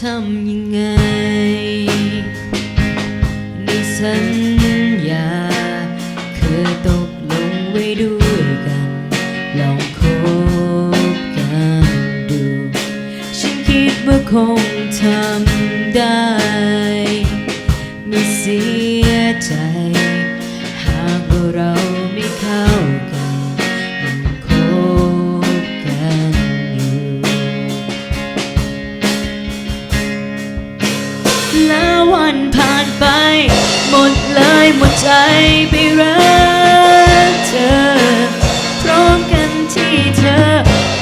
ทำยังไง ในสัญญา เคยตกลงไว้ด้วยกัน ลองคบกันดู ฉันคิดว่าคงทำได้ ไม่เสียใจันผ่านไป หมดเลยหมดใจไปรักเธอ พร้อมกันที่เธอ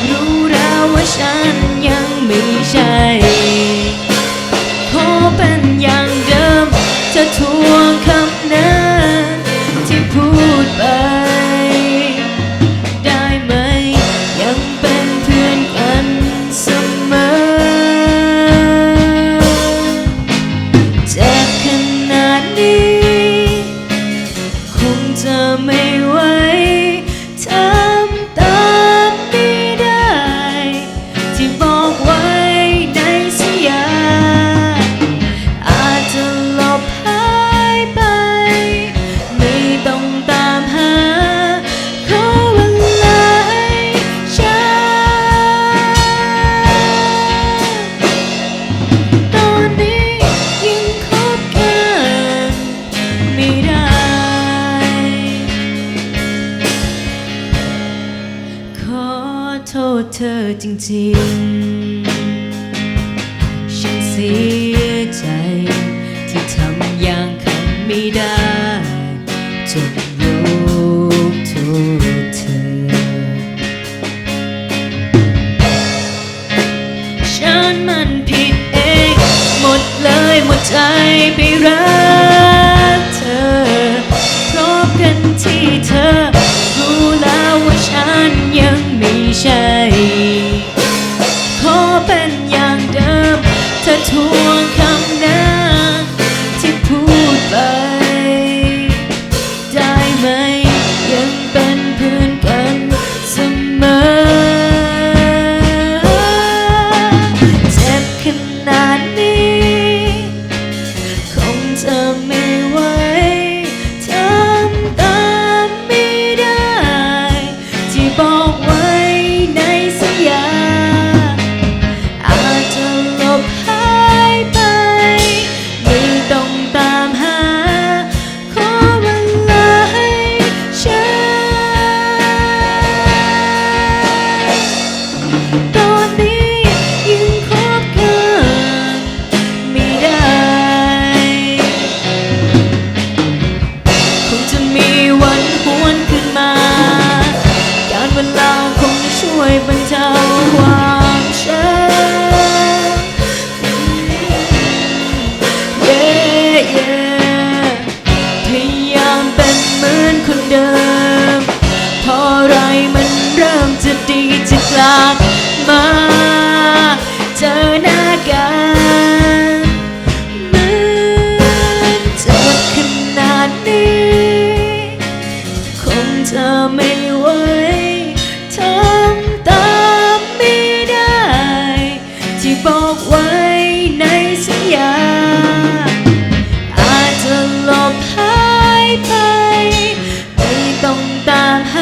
รู้แล้วว่าฉันยังไม่ใช่ ษเธอจริงๆ ฉันเสียใจที่ทำอย่างคำไม่ได้จนยกโทษเธอ ฉันมันผิดเอง หมดเลยหมดใจไปรักเธอพร้อมกันที่เธอ จะไม่ไหวทำตามไม่ได้ ที่บอกไว้ในสัญญา อาจจะลบหายไป ไม่ต้องตามหา